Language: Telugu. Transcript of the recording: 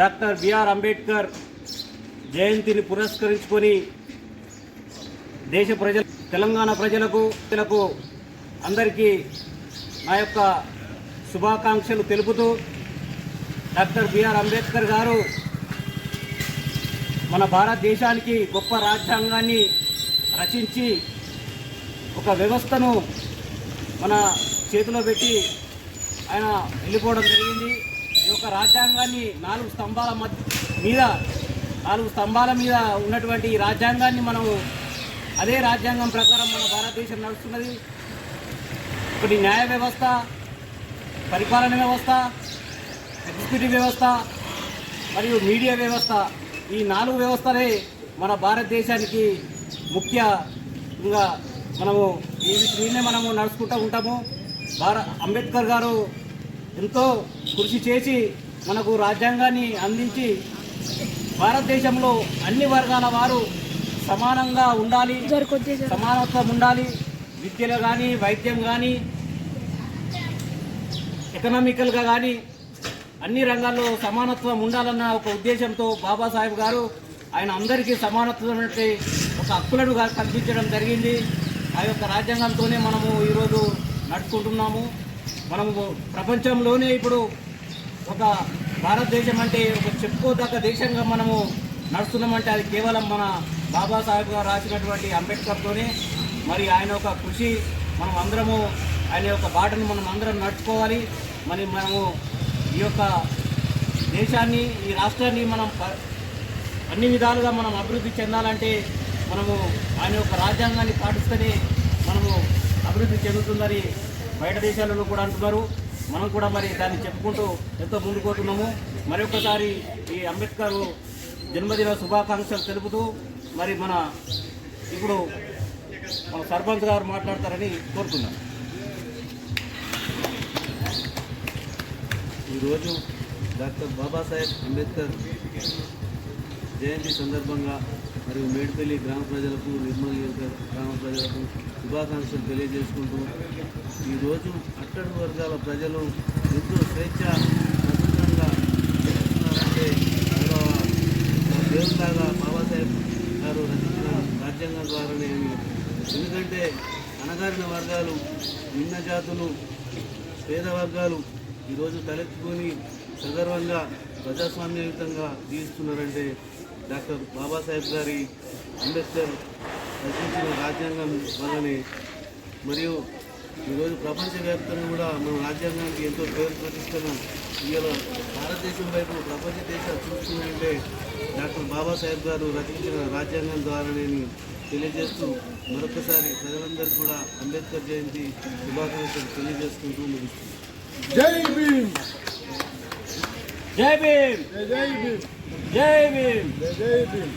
డాక్టర్ బిఆర్ అంబేద్కర్ జయంతిని పురస్కరించుకొని దేశ ప్రజల తెలంగాణ ప్రజలకు ప్రజలకు అందరికీ నా యొక్క శుభాకాంక్షలు తెలుపుతూ డాక్టర్ బిఆర్ అంబేద్కర్ గారు మన భారతదేశానికి గొప్ప రాజ్యాంగాన్ని రచించి ఒక వ్యవస్థను మన చేతిలో పెట్టి ఆయన వెళ్ళిపోవడం జరిగింది. ఈ యొక్క రాజ్యాంగాన్ని నాలుగు స్తంభాల మధ్య మీద నాలుగు స్తంభాల మీద ఉన్నటువంటి ఈ రాజ్యాంగాన్ని మనము అదే రాజ్యాంగం ప్రకారం మన భారతదేశం నడుస్తున్నది. ఒకటి న్యాయ వ్యవస్థ పరిపాలన వ్యవస్థ ఎగ్జిక్యూటివ్ వ్యవస్థ మరియు మీడియా వ్యవస్థ. ఈ నాలుగు వ్యవస్థలే మన భారతదేశానికి ముఖ్యంగా మనము ఈ వీటినే మనము నడుచుకుంటూ ఉంటాము. భార అంబేద్కర్ గారు ఎంతో కృషి చేసి మనకు రాజ్యాంగాన్ని అందించి భారతదేశంలో అన్ని వర్గాల వారు సమానంగా ఉండాలి సమానత్వం ఉండాలి. విద్యలో కానీ వైద్యం కానీ ఎకనామికల్గా కానీ అన్ని రంగాల్లో సమానత్వం ఉండాలన్న ఒక ఉద్దేశంతో బాబాసాహెబ్ గారు ఆయన అందరికీ సమానత్వం అంటే ఒక హక్కులను కల్పించడం జరిగింది. ఆ యొక్క రాజ్యాంగంతోనే మనము ఈరోజు నడుచుకుంటున్నాము. మనము ప్రపంచంలోనే ఇప్పుడు ఒక భారతదేశం అంటే ఒక చెప్పుకోదగ్గ దేశంగా మనము నడుస్తున్నామంటే అది కేవలం మన బాబాసాహెబ్ గారు రాసినటువంటి అంబేద్కర్తోనే. మరి ఆయన ఒక కృషి మనం అందరము ఆయన యొక్క బాటను మనం అందరం నడుచుకోవాలి. మరి మనము ఈ యొక్క దేశాన్ని ఈ రాష్ట్రాన్ని మనం ప- అన్ని విధాలుగా మనం అభివృద్ధి చెందాలంటే మనము ఆయన యొక్క రాజ్యాంగాన్ని పాటిస్తేనే మనము అభివృద్ధి చెందుతుందని బయట దేశాలలో కూడా అంటున్నారు. మనం కూడా మరి దాన్ని చెప్పుకుంటూ ఎంతో ముందుకోతున్నాము మరొకసారి ఈ అంబేద్కర్ జన్మదిన శుభాకాంక్షలు తెలుపుతూ మరి మన ఇప్పుడు మన సర్పంచ్ గారు మాట్లాడతారని కోరుతున్నాను ఈరోజు డాక్టర్ బాబాసాహెబ్ అంబేద్కర్ జయంతి సందర్భంగా మరియు మేడిపల్లి గ్రామ ప్రజలకు నిర్మల్ గ్రామ ప్రజలకు శుభాకాంక్షలు తెలియజేసుకుంటూ ఈరోజు అట్టడి వర్గాల ప్రజలు ఎంతో స్వేచ్ఛ స్వతంత్రంగా చేస్తున్నారంటే గౌరవ బాబాసాహెబ్ గారు రచించిన రాజ్యాంగం ద్వారానే ఎందుకంటే అణగారిన వర్గాలు నిన్న జాతులు పేద వర్గాలు ఈరోజు తలెత్తుకొని సగర్వంగా ప్రజాస్వామ్యయుతంగా జీవిస్తున్నారంటే డాక్టర్ బాబాసాహెబ్ గారి అంబేద్కర్ రచించిన రాజ్యాంగం వల్లనే. మరియు ఈరోజు ప్రపంచవ్యాప్తంగా కూడా మన రాజ్యాంగానికి ఎంతో పేరు ప్రతిష్టను ఇవాళ భారతదేశం వైపు ప్రపంచ దేశాలు చూస్తున్నాయంటే డాక్టర్ బాబాసాహెబ్ గారు రచించిన రాజ్యాంగం ద్వారానే తెలియజేస్తూ మరొకసారి ప్రజలందరూ కూడా అంబేద్కర్ జయంతి శుభాకాంక్షలు తెలియజేసుకుంటూ ముగిస్తుంది జై భీమ్! జై భీమ్ జై భీమ్ జై భీమ్ జై భీమ్